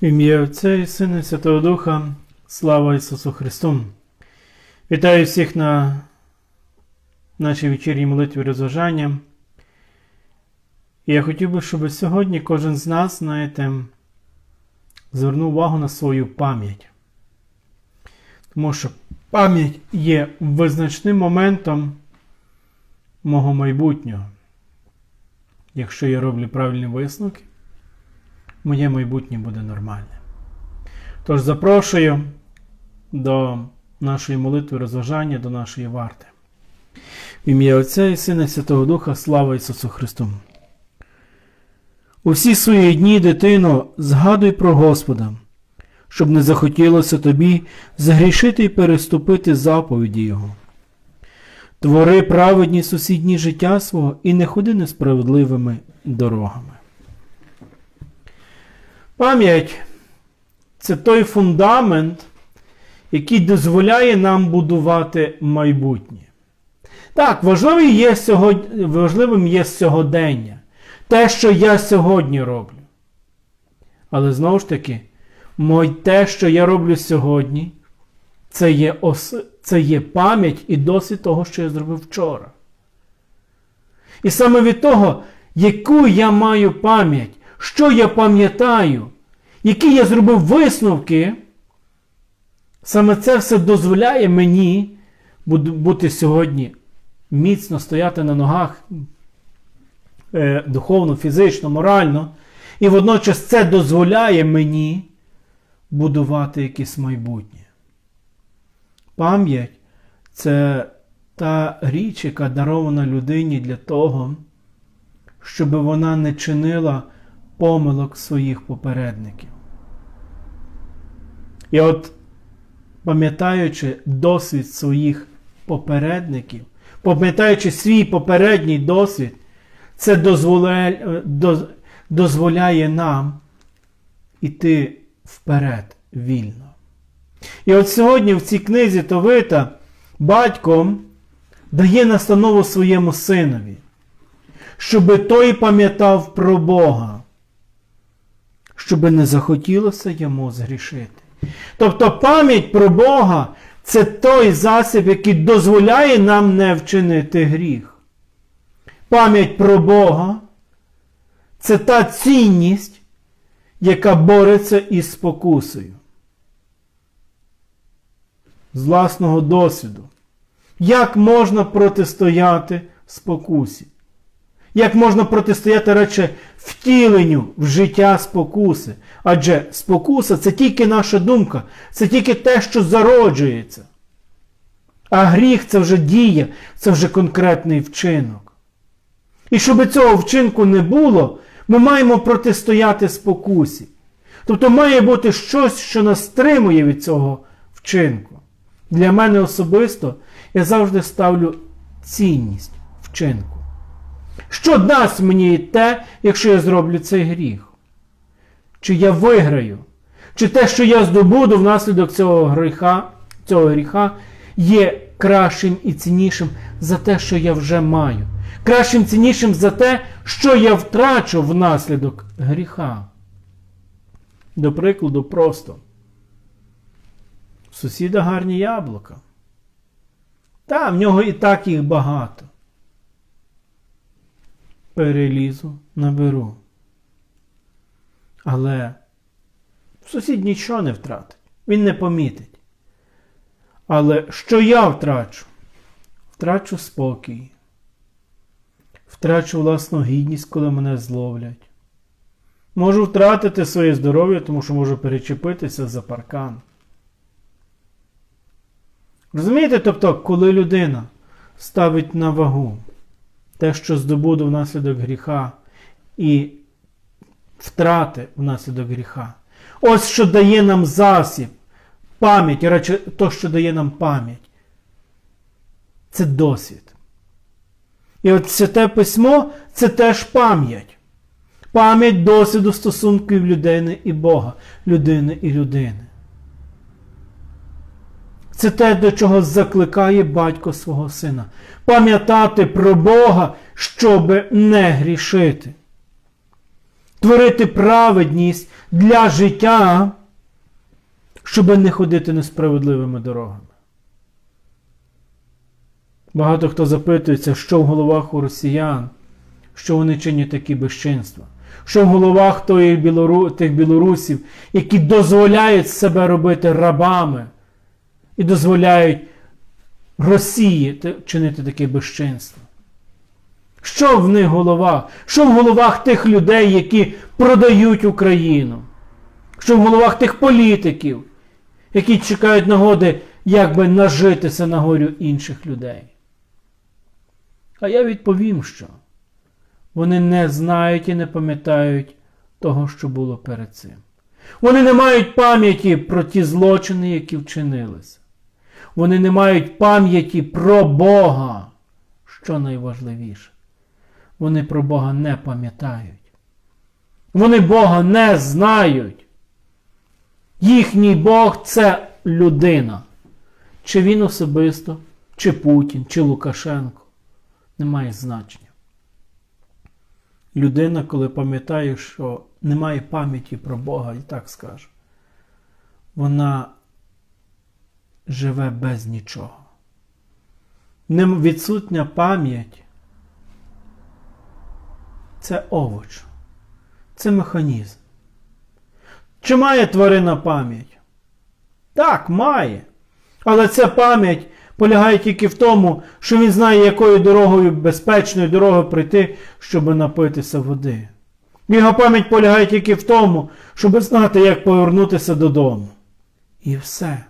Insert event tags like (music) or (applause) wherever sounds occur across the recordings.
Ім'я Отця і Сина Святого Духа, слава Ісусу Христу! Вітаю всіх на нашій вечірній молитві розважання. Я хотів би, щоб сьогодні кожен з нас, знаєте, звернув увагу на свою пам'ять. Тому що пам'ять є визначним моментом мого майбутнього. Якщо я роблю правильні висновки, моє майбутнє буде нормальне. Тож запрошую до нашої молитви розважання, до нашої варти. В ім'я Отця і Сина і Святого Духа, слава Ісусу Христу! У всі свої дні, дитино, згадуй про Господа, щоб не захотілося тобі згрішити і переступити заповіді Його. Твори праведні сусідні життя свого і не ходи несправедливими дорогами. Пам'ять це той фундамент, який дозволяє нам будувати майбутнє. Так, важливим є, сьогодні, важливим є сьогодення, те, що я сьогодні роблю. Але знову ж таки, те, що я роблю сьогодні, це є, ос... це є пам'ять і досвід того, що я зробив вчора. І саме від того, яку я маю пам'ять, що я пам'ятаю, які я зробив висновки, саме це все дозволяє мені бути сьогодні міцно стояти на ногах е, духовно, фізично, морально. І водночас це дозволяє мені будувати якесь майбутнє. Пам'ять це та річ, яка дарована людині для того, щоб вона не чинила помилок своїх попередників. І от, пам'ятаючи досвід своїх попередників, пам'ятаючи свій попередній досвід, це дозволяє, дозволяє нам іти вперед вільно. І от сьогодні в цій книзі Товита батько дає настанову своєму синові, щоби той пам'ятав про Бога, щоби не захотілося йому згрішити. Тобто пам'ять про Бога це той засіб, який дозволяє нам не вчинити гріх. Пам'ять про Бога це та цінність, яка бореться із спокусою. З власного досвіду. Як можна протистояти спокусі? Як можна протистояти радше втіленню в життя спокуси? Адже спокуса це тільки наша думка, це тільки те, що зароджується. А гріх це вже дія, це вже конкретний вчинок. І щоб цього вчинку не було, ми маємо протистояти спокусі. Тобто має бути щось, що нас стримує від цього вчинку. Для мене особисто я завжди ставлю цінність вчинку. Що дасть мені те, якщо я зроблю цей гріх? Чи я виграю? Чи те, що я здобуду внаслідок цього гріха, цього гріха, є кращим і ціннішим за те, що я вже маю? Кращим ціннішим за те, що я втрачу внаслідок гріха. До прикладу, просто. Сусіда гарні яблука. Та, в нього і так їх багато перелізу, наберу. Але сусід нічого не втратить, він не помітить. Але що я втрачу? Втрачу спокій, втрачу власну гідність, коли мене зловлять. Можу втратити своє здоров'я, тому що можу перечепитися за паркан. Розумієте, тобто, коли людина ставить на вагу те, що здобуду внаслідок гріха, і втрати внаслідок гріха. Ось що дає нам засіб, пам'ять, радше то, що дає нам пам'ять. Це досвід. І от святе письмо це теж пам'ять. Пам'ять досвіду стосунків людини і Бога, людини і людини. Це те, до чого закликає батько свого сина. Пам'ятати про Бога, щоб не грішити. творити праведність для життя, щоб не ходити несправедливими дорогами. Багато хто запитується, що в головах у росіян, що вони чинять такі безчинства, що в головах тих білорусів, які дозволяють себе робити рабами і дозволяють Росії чинити таке безчинство. Що в них головах? Що в головах тих людей, які продають Україну? Що в головах тих політиків, які чекають нагоди, як би нажитися на горю інших людей? А я відповім, що вони не знають і не пам'ятають того, що було перед цим. Вони не мають пам'яті про ті злочини, які вчинилися. Вони не мають пам'яті про Бога, що найважливіше. Вони про Бога не пам'ятають. Вони Бога не знають. Їхній Бог це людина. Чи він особисто, чи Путін, чи Лукашенко. Немає значення. Людина, коли пам'ятає, що немає пам'яті про Бога, і так скаже, вона живе без нічого. Нем- Відсутня пам'ять це овоч, це механізм. Чи має тварина пам'ять? Так, має. Але ця пам'ять полягає тільки в тому, що він знає, якою дорогою, безпечною дорогою прийти, щоб напитися води. Його пам'ять полягає тільки в тому, щоб знати, як повернутися додому. І все.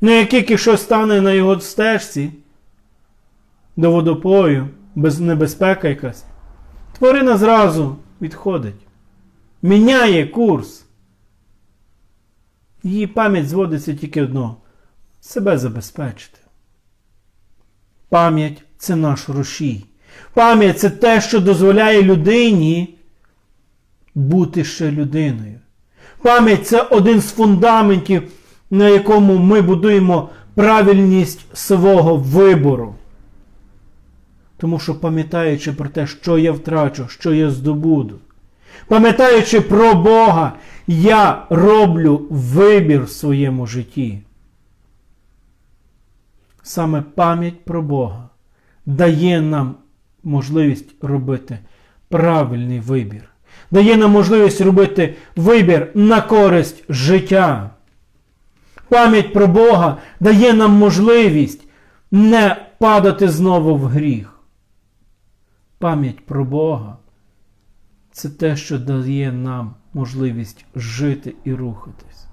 Ну, як тільки щось стане на його стежці до водопою, без небезпека якась, тварина зразу відходить, міняє курс. Її пам'ять зводиться тільки одно себе забезпечити. Пам'ять це наш рушій. Пам'ять це те, що дозволяє людині бути ще людиною. Пам'ять це один з фундаментів, на якому ми будуємо правильність свого вибору. Тому що пам'ятаючи про те, що я втрачу, що я здобуду, пам'ятаючи про Бога, я роблю вибір в своєму житті. Саме пам'ять про Бога дає нам можливість робити правильний вибір, дає нам можливість робити вибір на користь життя. Пам'ять про Бога дає нам можливість не падати знову в гріх. Пам'ять про Бога це те, що дає нам можливість жити і рухатись.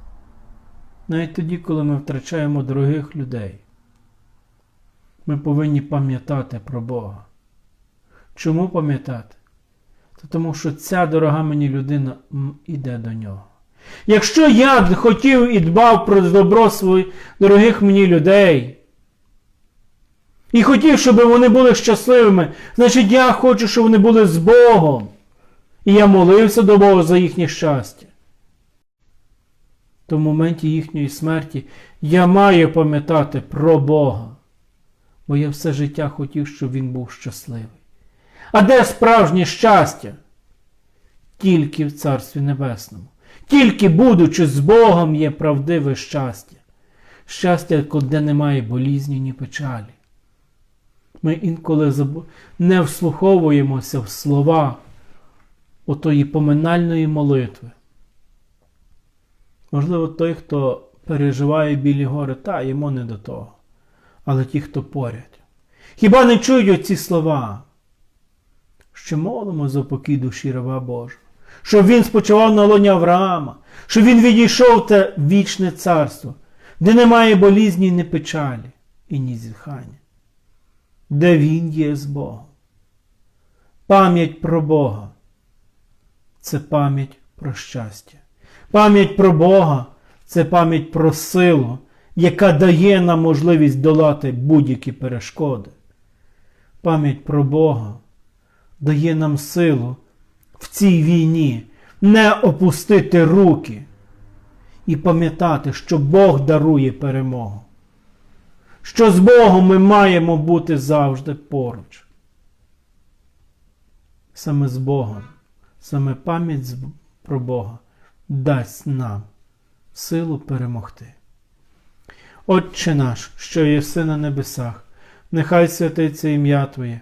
Навіть тоді, коли ми втрачаємо дорогих людей, ми повинні пам'ятати про Бога. Чому пам'ятати? Та тому що ця дорога мені людина іде до нього. Якщо я хотів і дбав про добро своїх дорогих мені людей, і хотів, щоб вони були щасливими, значить я хочу, щоб вони були з Богом. І я молився до Бога за їхнє щастя. То в моменті їхньої смерті я маю пам'ятати про Бога. Бо я все життя хотів, щоб він був щасливий. А де справжнє щастя? Тільки в Царстві Небесному. Тільки будучи з Богом є правдиве щастя. Щастя, де немає болізні, ні печалі. Ми інколи не вслуховуємося в слова отої поминальної молитви. Можливо, той, хто переживає білі гори, та йому не до того. Але ті, хто поряд. Хіба не чують оці слова? Що молимо за покій душі раба Божого, щоб він спочивав на лоні Авраама, щоб він відійшов те вічне царство, де немає болізні, ні печалі і ні зітхання, де він є з Богом. Пам'ять про Бога це пам'ять про щастя. Пам'ять про Бога це пам'ять про силу, яка дає нам можливість долати будь-які перешкоди. Пам'ять про Бога дає нам силу в цій війні не опустити руки і пам'ятати, що Бог дарує перемогу. Що з Богом ми маємо бути завжди поруч. Саме з Богом, саме пам'ять про Бога дасть нам силу перемогти. Отче наш, що єси на небесах, нехай святиться ім'я Твоє,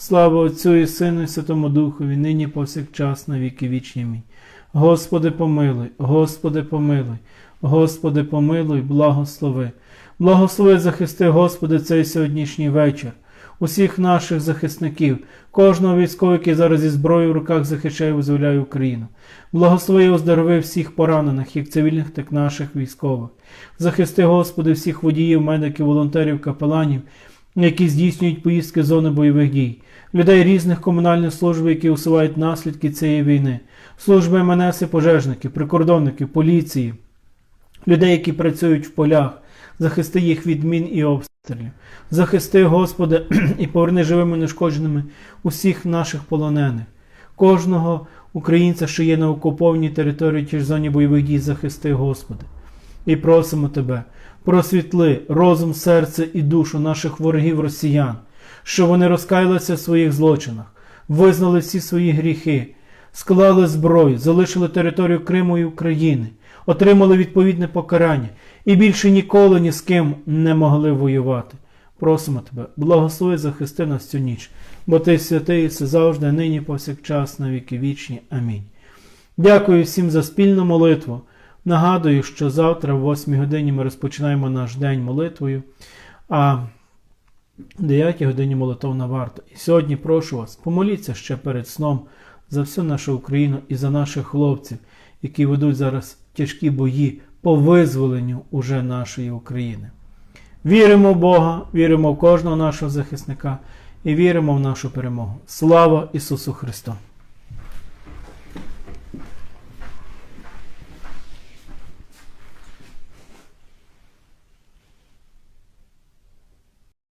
Слава Отцю і Сину, і Святому Духові, нині повсякчас на віки вічні. Амінь. Господи, помилуй, Господи, помилуй, Господи, помилуй, благослови. Благослови, захисти, Господи, цей сьогоднішній вечір. Усіх наших захисників, кожного військового, який зараз зі зброєю в руках захищає і визволяє Україну. Благослови і оздорови всіх поранених, як цивільних, так наших військових. Захисти, Господи, всіх водіїв, медиків, волонтерів, капеланів, які здійснюють поїздки зони бойових дій, людей різних комунальних служб, які усувають наслідки цієї війни, служби МНС і пожежників, прикордонників, поліції, людей, які працюють в полях, захисти їх від мін і обстрілів. Захисти, Господи, (clears throat) і поверни живими нешкодженими усіх наших полонених, кожного українця, що є на окупованій території чи ж зоні бойових дій, захисти, Господи. І просимо Тебе, просвітли розум, серце і душу наших ворогів росіян, що вони розкаялися в своїх злочинах, визнали всі свої гріхи, склали зброю, залишили територію Криму і України, отримали відповідне покарання і більше ніколи ні з ким не могли воювати. Просимо тебе, благослови захисти нас цю ніч, бо ти святий, все завжди, нині повсякчас, на віки вічні. Амінь. Дякую всім за спільну молитву. Нагадую, що завтра, в 8 годині, ми розпочинаємо наш день молитвою, а в 9 годині молитовна варта. І сьогодні прошу вас, помоліться ще перед сном за всю нашу Україну і за наших хлопців, які ведуть зараз тяжкі бої по визволенню уже нашої України. Віримо в Бога, віримо в кожного нашого захисника і віримо в нашу перемогу. Слава Ісусу Христу!